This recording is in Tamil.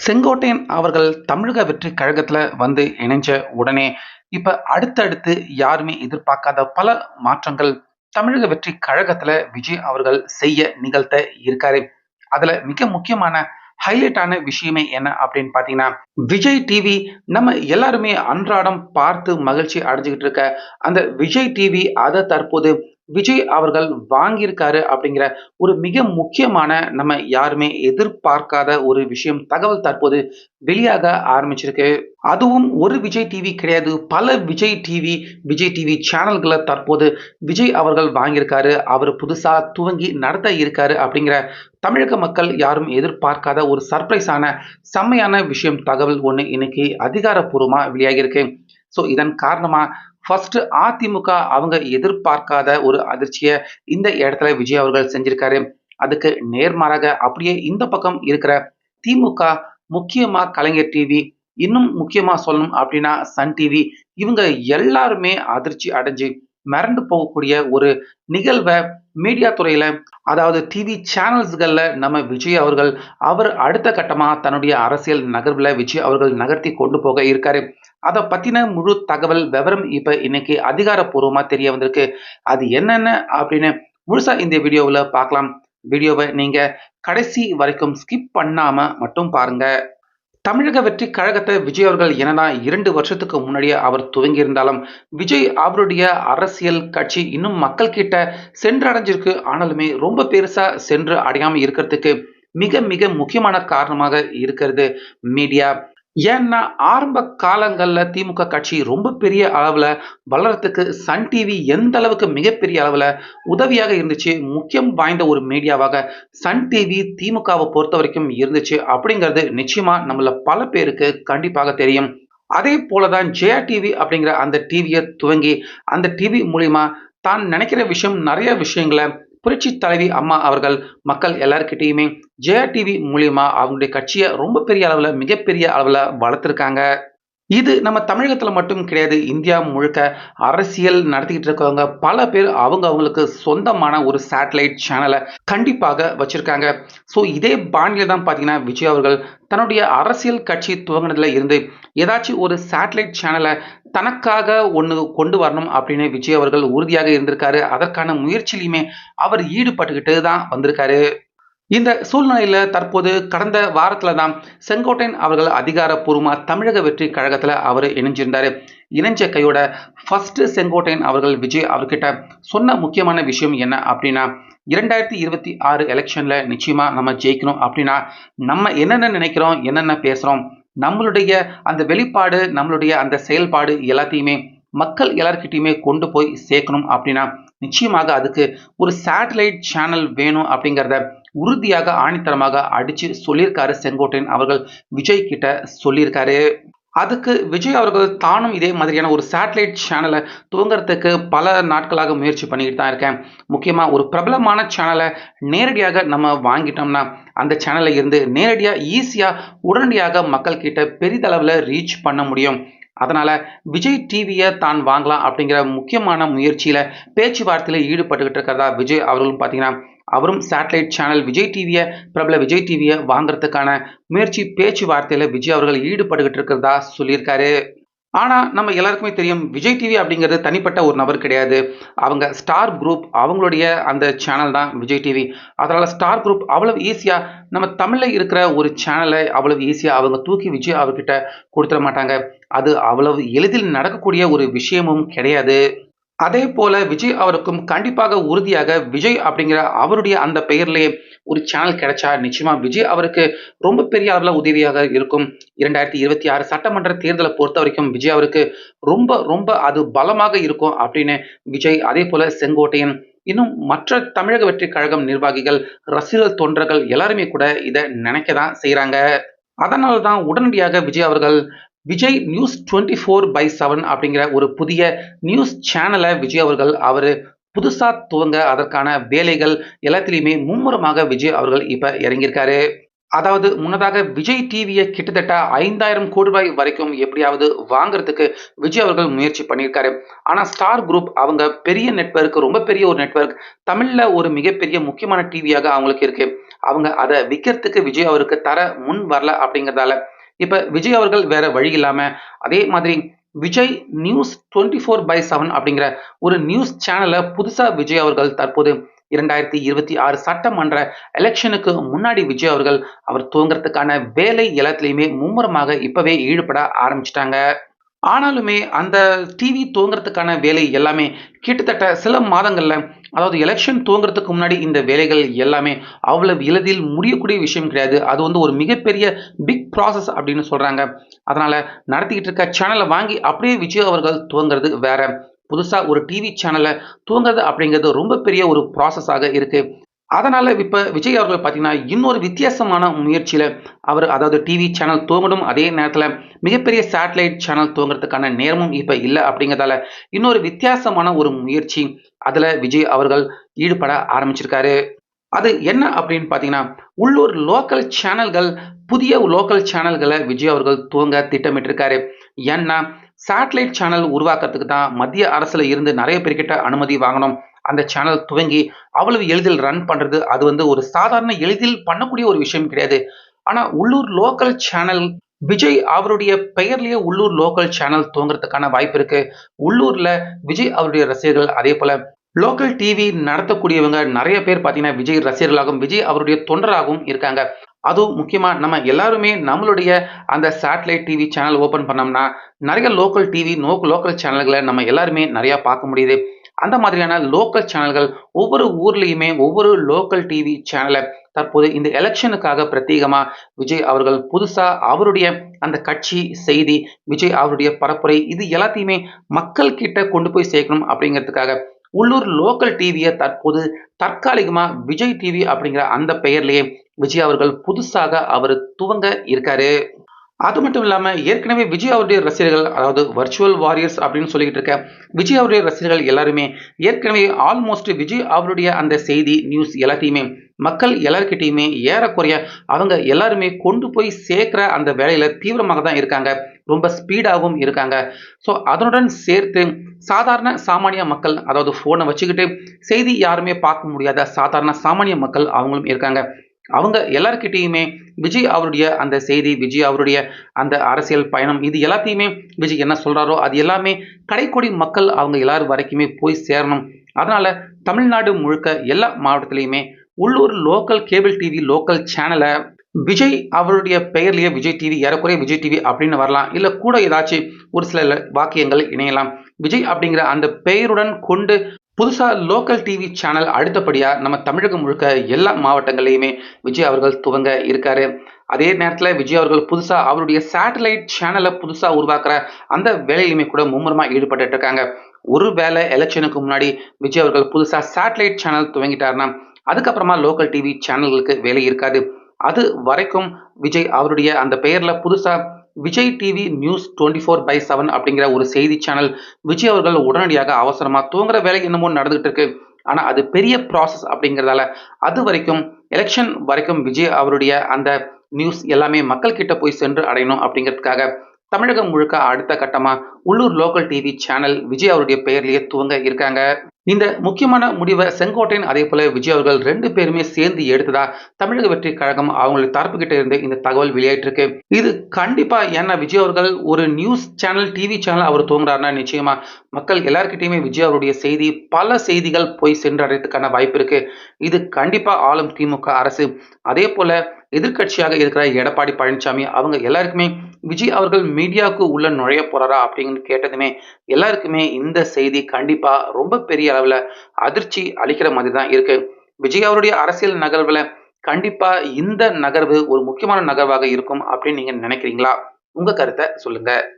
செங்கோட்டையன் அவர்கள் தமிழக வெற்றி கழகத்துல வந்து இணைஞ்ச உடனே இப்ப அடுத்தடுத்து யாருமே எதிர்பார்க்காத பல மாற்றங்கள் தமிழக வெற்றி கழகத்துல விஜய் அவர்கள் செய்ய நிகழ்த்த இருக்காரு. அதுல மிக முக்கியமான ஹைலைட்டான விஷயமே என்ன அப்படின்னு பாத்தீங்கன்னா விஜய் டிவி நம்ம எல்லாருமே அன்றாடம் பார்த்து மகிழ்ச்சி அடைஞ்சுக்கிட்டு இருக்க அந்த விஜய் டிவி அதை தற்போது விஜய் அவர்கள் வாங்கியிருக்காரு அப்படிங்கிற ஒரு மிக முக்கியமான நம்ம யாருமே எதிர்பார்க்காத ஒரு விஷயம் தகவல் தற்போது வெளியாக ஆரம்பிச்சிருக்கு. அதுவும் ஒரு விஜய் டிவி கிடையாது பல விஜய் டிவி விஜய் டிவி சேனல்களை தற்போது விஜய் அவர்கள் வாங்கியிருக்காரு. அவர் புதுசாக துவங்கி நடத்த இருக்காரு அப்படிங்கிற தமிழக மக்கள் யாரும் எதிர்பார்க்காத ஒரு சர்ப்ரைஸான செம்மையான விஷயம் தகவல் ஒன்று இன்னைக்கு அதிகாரப்பூர்வமாக வெளியாகியிருக்கு. ஸோ இதன் காரணமாக ஃபர்ஸ்ட் அதிமுக அவங்க எதிர்பார்க்காத ஒரு அதிர்ச்சியை இந்த இடத்துல விஜய் அவர்கள் செஞ்சிருக்காரு. அதுக்கு நேர்மாறாக அப்படியே இந்த பக்கம் இருக்கிற திமுக முக்கியமா கலைஞர் டிவி இன்னும் முக்கியமா சொல்லணும் அப்படின்னா சன் டிவி இவங்க எல்லாருமே அதிர்ச்சி அடைஞ்சு மிரண்டு போகக்கூடிய ஒரு நிகழ்வை மீடியா துறையில அதாவது டிவி சேனல்ஸ்கள்ல நம்ம விஜய் அவர்கள் அவர் அடுத்த கட்டமா தன்னுடைய அரசியல் நகர்வுல விஜய் அவர்கள் நகர்த்தி கொண்டு போக இருக்காரு. அதை பத்தின முழு தகவல் விவரம் இப்ப இன்னைக்கு அதிகாரப்பூர்வமா தெரிய வந்திருக்கு. அது என்னென்ன அப்படின்னு முழுசா இந்த வீடியோவில் பார்க்கலாம் வீடியோவை நீங்க கடைசி வரைக்கும் ஸ்கிப் பண்ணாம மட்டும் பாருங்க. தமிழக வெற்றி கழகத்தை விஜய் அவர்கள் என்னதான் இரண்டு வருஷத்துக்கு முன்னாடியே அவர் துவங்கியிருந்தாலும் விஜய் அவருடைய அரசியல் கட்சி இன்னும் மக்கள் கிட்ட சென்றடைஞ்சிருக்கு. ஆனாலுமே ரொம்ப பெருசா சென்று அடையாம இருக்கிறதுக்கு மிக மிக முக்கியமான காரணமாக இருக்கிறது மீடியா. ஏன்னா ஆரம்ப காலங்களில் திமுக கட்சி ரொம்ப பெரிய அளவில் வளர்கிறதுக்கு சன் டிவி எந்த அளவுக்கு மிகப்பெரிய அளவில் உதவியாக இருந்துச்சு முக்கியம் வாய்ந்த ஒரு மீடியாவாக சன் டிவி திமுகவை பொறுத்த வரைக்கும் இருந்துச்சு அப்படிங்கிறது நிச்சயமா நம்மள பல பேருக்கு கண்டிப்பாக தெரியும். அதே போலதான் ஜெயா டிவி அப்படிங்கிற அந்த டிவியை துவங்கி அந்த டிவி மூலியமா தான் நினைக்கிற விஷயம் நிறைய விஷயங்களை புரட்சி தலைவி அம்மா அவர்கள் மக்கள் எல்லாருக்கிட்டையுமே ஜெயா டிவி மூலியமா அவங்களுடைய கட்சியை ரொம்ப பெரிய அளவில் மிகப்பெரிய அளவில் வளர்த்துருக்காங்க. இது நம்ம தமிழகத்தில் மட்டும் கிடையாது இந்தியா முழுக்க அரசியல் நடத்திக்கிட்டு இருக்கவங்க பல பேர் அவங்க அவங்களுக்கு சொந்தமான ஒரு சேட்டலைட் சேனலை கண்டிப்பாக வச்சுருக்காங்க. ஸோ இதே பாணியில் தான் பார்த்தீங்கன்னா விஜய் அவர்கள் தன்னுடைய அரசியல் கட்சி துவங்கினதுல இருந்து ஏதாச்சும் ஒரு சேட்டலைட் சேனலை தனக்காக ஒன்று கொண்டு வரணும் அப்படின்னு விஜய் அவர்கள் உறுதியாக இருந்திருக்காரு. அதற்கான முயற்சியிலையுமே அவர் ஈடுபட்டுக்கிட்டு தான் வந்திருக்காரு. இந்த சூழ்நிலையில் தற்போது கடந்த வாரத்தில் தான் செங்கோட்டையன் அவர்கள் அதிகாரப்பூர்வமாக தமிழக வெற்றி கழகத்தில் அவர் இணைஞ்சிருந்தார். இணைஞ்ச கையோட ஃபர்ஸ்ட் செங்கோட்டையன் அவர்கள் விஜய் அவர்கிட்ட சொன்ன முக்கியமான விஷயம் என்ன அப்படின்னா இரண்டாயிரத்தி இருபத்தி ஆறு எலெக்ஷனில் நிச்சயமாக நம்ம ஜெயிக்கணும் அப்படின்னா நம்ம என்னென்ன நினைக்கிறோம் என்னென்ன பேசுகிறோம் நம்மளுடைய அந்த வெளிப்பாடு நம்மளுடைய அந்த செயல்பாடு எல்லாத்தையுமே மக்கள் எல்லார்கிட்டையுமே கொண்டு போய் சேர்க்கணும் அப்படின்னா நிச்சயமாக அதுக்கு ஒரு சேட்டலைட் சேனல் வேணும் அப்படிங்கிறத உறுதியாக ஆணித்தரமாக அடிச்சு சொல்லியிருக்காரு செங்கோட்டையன் அவர்கள். விஜய் கிட்ட சொல்லியிருக்காரு. அதுக்கு விஜய் அவர்கள் தானும் இதே மாதிரியான ஒரு சேட்டலைட் சேனலை துவங்குறதுக்கு பல நாட்களாக முயற்சி பண்ணிக்கிட்டு தான் இருக்கேன். முக்கியமாக ஒரு பிரபலமான சேனலை நேரடியாக நம்ம வாங்கிட்டோம்னா அந்த சேனலில் இருந்து நேரடியாக ஈஸியாக உடனடியாக மக்கள் கிட்ட பெரிதளவில் ரீச் பண்ண முடியும். அதனால் விஜய் டிவியை தான் வாங்கலாம் அப்படிங்கிற முக்கியமான முயற்சியில் பேச்சுவார்த்தையில் ஈடுபட்டுக்கிட்டு இருக்கிறதா விஜய் அவர்களும் பார்த்தீங்கன்னா அவரும் சேட்டலைட் சேனல் விஜய் டிவியை பிரபல விஜய் டிவியை வாங்குறதுக்கான முயற்சி பேச்சுவார்த்தையில் விஜய் அவர்கள் ஈடுபட்டுக்கிட்டு இருக்கிறதா சொல்லியிருக்காரு. ஆனால் நம்ம எல்லாருக்குமே தெரியும் விஜய் டிவி அப்படிங்கிறது தனிப்பட்ட ஒரு நபர் கிடையாது. அவங்க ஸ்டார் குரூப் அவங்களுடைய அந்த சேனல் தான் விஜய் டிவி அதனால் ஸ்டார் குரூப் அவ்வளவு ஈஸியாக நம்ம தமிழில் இருக்கிற ஒரு சேனலை அவ்வளவு ஈஸியாக அவங்க தூக்கி விஜய் அவர்கிட்ட கொடுத்துட மாட்டாங்க. அது அவ்வளவு எளிதில் நடக்கக்கூடிய ஒரு விஷயமும் கிடையாது. அதே போல விஜய் அவருக்கும் கண்டிப்பாக உறுதியாக விஜய் அப்படிங்கிற அவருடைய அந்த பெயர்லேயே ஒரு சேனல் கிடைச்சா நிச்சயமா விஜய் அவருக்கு ரொம்ப பெரிய அளவில் உதவியாக இருக்கும். இரண்டாயிரத்தி இருபத்தி ஆறு சட்டமன்ற தேர்தலை பொறுத்த வரைக்கும் விஜய் அவருக்கு ரொம்ப ரொம்ப அது பலமாக இருக்கும் அப்படின்னு விஜய் அதே போல செங்கோட்டையன் இன்னும் மற்ற தமிழக வெற்றி கழகம் நிர்வாகிகள் ரசிகர்கள் தொண்டர்கள் எல்லாருமே கூட இதை நினைக்க தான் செய்கிறாங்க அதனால தான் உடனடியாக விஜய் அவர்கள் Vijay news twenty four by seven அப்படிங்கிற ஒரு புதிய நியூஸ் சேனலை விஜய் அவர்கள் அவர் புதுசாக துவங்க அதற்கான வேலைகள் எல்லாத்திலையுமே மும்முரமாக விஜய் அவர்கள் இப்போ இறங்கியிருக்காரு. அதாவது முன்னதாக விஜய் டிவியை கிட்டத்தட்ட ஐந்தாயிரம் கோடி ரூபாய் வரைக்கும் எப்படியாவது வாங்குறதுக்கு விஜய் அவர்கள் முயற்சி பண்ணியிருக்காரு. ஆனால் ஸ்டார் குரூப் அவங்க பெரிய நெட்ஒர்க் ரொம்ப பெரிய ஒரு நெட்வொர்க் தமிழில் ஒரு மிகப்பெரிய முக்கியமான டிவியாக அவங்களுக்கு இருக்கு. அவங்க அதை விற்கிறதுக்கு விஜய் அவருக்கு தர முன் வரல அப்படிங்கிறதால இப்ப விஜய் அவர்கள் வேற வழி இல்லாம அதே மாதிரி Vijay news twenty four by seven அப்படிங்கிற ஒரு நியூஸ் சேனலை புதுசா விஜய் அவர்கள் தற்போது இரண்டாயிரத்தி இருபத்தி ஆறு சட்டமன்ற எலெக்ஷனுக்கு முன்னாடி விஜய் அவர்கள் அவர் துவங்குறதுக்கான வேலை எல்லாத்துலேயுமே மும்முரமாக இப்பவே ஈடுபட ஆரம்பிச்சிட்டாங்க. ஆனாலுமே அந்த டிவி துவங்குறதுக்கான வேலை எல்லாமே கிட்டத்தட்ட சில மாதங்களில் அதாவது எலெக்ஷன் துவங்குறதுக்கு முன்னாடி இந்த வேலைகள் எல்லாமே அவ்வளவு எளிதில் முடியக்கூடிய விஷயம் கிடையாது. அது வந்து ஒரு மிகப்பெரிய பிக் ப்ராசஸ் அப்படின்னு சொல்கிறாங்க அதனால் நடத்திக்கிட்டு இருக்க சேனலை வாங்கி அப்படியே விஜய் அவர்கள் துவங்குறது வேற. புதுசாக ஒரு டிவி சேனலை தூங்குறது அப்படிங்கிறது ரொம்ப பெரிய ஒரு ப்ராசஸாக இருக்குது அதனால் இப்போ விஜய் அவர்கள் பார்த்தீங்கன்னா இன்னொரு வித்தியாசமான முயற்சியில் அவர் அதாவது டிவி சேனல் துவங்கணும் அதே நேரத்தில் மிகப்பெரிய சேட்டலைட் சேனல் துவங்குறதுக்கான நேரமும் இப்போ இல்லை அப்படிங்கிறதால இன்னொரு வித்தியாசமான ஒரு முயற்சி அதில் விஜய் அவர்கள் ஈடுபட ஆரம்பிச்சிருக்காரு. அது என்ன அப்படின்னு பார்த்தீங்கன்னா உள்ளூர் லோக்கல் சேனல்கள் புதிய லோக்கல் சேனல்களை விஜய் அவர்கள் துவங்க திட்டமிட்டிருக்காரு. ஏன்னா சேட்டலைட் சேனல் உருவாக்குறதுக்கு தான் மத்திய அரசில் இருந்து நிறைய பேர்கிட்ட அனுமதி வாங்கணும். அந்த சேனல் துவங்கி அவ்வளவு எளிதில் ரன் பண்ணுறது அது வந்து ஒரு சாதாரண எளிதில் பண்ணக்கூடிய ஒரு விஷயம் கிடையாது. ஆனால் உள்ளூர் லோக்கல் சேனல் விஜய் அவருடைய பெயர்லேயே உள்ளூர் லோக்கல் சேனல் துவங்குறதுக்கான வாய்ப்பு இருக்கு. உள்ளூர்ல விஜய் அவருடைய ரசிகர்கள் அதே போல லோக்கல் டிவி நடத்தக்கூடியவங்க நிறைய பேர் பார்த்தீங்கன்னா விஜய் ரசிகர்களாகவும் விஜய் அவருடைய தொண்டராகவும் இருக்காங்க. அதுவும் முக்கியமாக நம்ம எல்லாருமே நம்மளுடைய அந்த சேட்டலைட் டிவி சேனல் ஓப்பன் பண்ணோம்னா நிறைய லோக்கல் டிவி நோ லோக்கல் சேனல்களை நம்ம எல்லாருமே நிறையா பார்க்க முடியுது. அந்த மாதிரியான லோக்கல் சேனல்கள் ஒவ்வொரு ஊர்லேயுமே ஒவ்வொரு லோக்கல் டிவி சேனலை தற்போது இந்த எலெக்ஷனுக்காக பிரத்யேகமாக விஜய் அவர்கள் புதுசாக அவருடைய அந்த கட்சி செய்தி விஜய் அவருடைய பரப்புரை இது எல்லாத்தையுமே மக்கள் கிட்ட கொண்டு போய் சேர்க்கணும் அப்படிங்கிறதுக்காக உள்ளூர் லோக்கல் டிவியை தற்போது தற்காலிகமாக விஜய் டிவி அப்படிங்கிற அந்த பெயர்லேயே விஜய் அவர்கள் புதுசாக அவர் துவங்க இருக்காரு. அது மட்டும் இல்லாமல் ஏற்கனவே விஜய் அவருடைய ரசிகர்கள் அதாவது வர்ச்சுவல் வாரியர்ஸ் அப்படின்னு சொல்லிக்கிட்டு இருக்க விஜய் அவருடைய ரசிகர்கள் எல்லாருமே ஏற்கனவே ஆல்மோஸ்ட் விஜய் அவருடைய அந்த செய்தி நியூஸ் எல்லாத்தையுமே மக்கள் எல்லாருக்கிட்டையுமே ஏறக்குறைய அவங்க எல்லாருமே கொண்டு போய் சேர்க்குற அந்த வேலையில் தீவிரமாக தான் இருக்காங்க. ரொம்ப ஸ்பீடாகவும் இருக்காங்க. ஸோ அதனுடன் சேர்த்து சாதாரண சாமானிய மக்கள் அதாவது ஃபோனை வச்சுக்கிட்டு செய்தி யாருமே பார்க்க முடியாத சாதாரண சாமானிய மக்கள் அவங்களும் இருக்காங்க. அவங்க எல்லாருக்கிட்டேயுமே விஜய் அவருடைய அந்த செய்தி விஜய் அவருடைய அந்த அரசியல் பயணம் இது எல்லாத்தையுமே விஜய் என்ன சொல்கிறாரோ அது எல்லாமே கடைக்கோடி மக்கள் அவங்க எல்லாரும் வரைக்குமே போய் சேரணும். அதனால் தமிழ்நாடு முழுக்க எல்லா மாவட்டத்திலையுமே உள்ளூர் லோக்கல் கேபிள் டிவி லோக்கல் சேனலை விஜய் அவருடைய பெயர்லேயே விஜய் டிவி ஏறக்குறைய விஜய் டிவி அப்படின்னு வரலாம். இல்லை கூட ஏதாச்சும் ஒரு சில வாக்கியங்கள் இணையலாம். விஜய் அப்படிங்கிற அந்த பெயருடன் கொண்டு புதுசாக லோக்கல் டிவி சேனல் அடுத்தபடியாக நம்ம தமிழகம் முழுக்க எல்லா மாவட்டங்கள்லையுமே விஜய் அவர்கள் துவங்க இருக்காரு. அதே நேரத்தில் விஜய் அவர்கள் புதுசாக அவருடைய சேட்டலைட் சேனலை புதுசாக உருவாக்குற அந்த வேலையிலுமே கூட மும்முரமாக ஈடுபட்டு இருக்காங்க. ஒரு வேலை எலெக்ஷனுக்கு முன்னாடி விஜய் அவர்கள் புதுசாக சேட்டலைட் சேனல் துவங்கிட்டாருன்னா அதுக்கப்புறமா லோக்கல் டிவி சேனல்களுக்கு வேலை இருக்காது. அது வரைக்கும் விஜய் அவருடைய அந்த பெயரில் புதுசாக Vijay TV news twenty four by seven அப்படிங்கிற ஒரு செய்தி சேனல் விஜய் அவர்கள் உடனடியாக அவசரமாக தூங்குற வேலை என்னமோ நடந்துகிட்டு இருக்கு. ஆனால் அது பெரிய ப்ராசஸ் அப்படிங்கிறதால அது வரைக்கும் எலெக்ஷன் வரைக்கும் விஜய் அவருடைய அந்த நியூஸ் எல்லாமே மக்கள் கிட்ட போய் சென்று அடையணும் அப்படிங்கிறதுக்காக தமிழகம் முழுக்க அடுத்த கட்டமா உள்ளூர் லோக்கல் டிவி சேனல் விஜய் அவருடைய பெயர்லயே துவங்க இருக்காங்க. இந்த முக்கியமான முடிவை செங்கோட்டையன் அதே போல விஜய் அவர்கள் ரெண்டு பேருமே சேர்ந்து எடுத்ததா தமிழக வெற்றி கழகம் அவங்களுடைய தரப்பு கிட்ட இருந்து இந்த தகவல் வெளியாயிட்டிருக்கு. இது கண்டிப்பா ஏன்னா விஜய் அவர்கள் ஒரு நியூஸ் சேனல் டிவி சேனல் அவர் துவங்குறாருன்னா நிச்சயமா மக்கள் எல்லாருக்கிட்டையுமே விஜய் அவருடைய செய்தி பல செய்திகள் போய் சென்றடைறதுக்கான வாய்ப்பு இருக்கு. இது கண்டிப்பா ஆளும் திமுக அரசு. அதே போல எதிர்கட்சியாக இருக்கிற எடப்பாடி பழனிசாமி அவங்க எல்லாருக்குமே விஜய் அவர்கள் மீடியாவுக்கு உள்ள நுழைய போறாரா அப்படின்னு கேட்டதுமே எல்லாருக்குமே இந்த செய்தி கண்டிப்பா ரொம்ப பெரிய அளவுல அதிர்ச்சி அளிக்கிற மாதிரி தான் இருக்கு. விஜய் அவருடைய அரசியல் நகர்வுல கண்டிப்பா இந்த நகர்வு ஒரு முக்கியமான நகர்வாக இருக்கும் அப்படின்னு நீங்க நினைக்கிறீங்களா? உங்க கருத்தை சொல்லுங்க.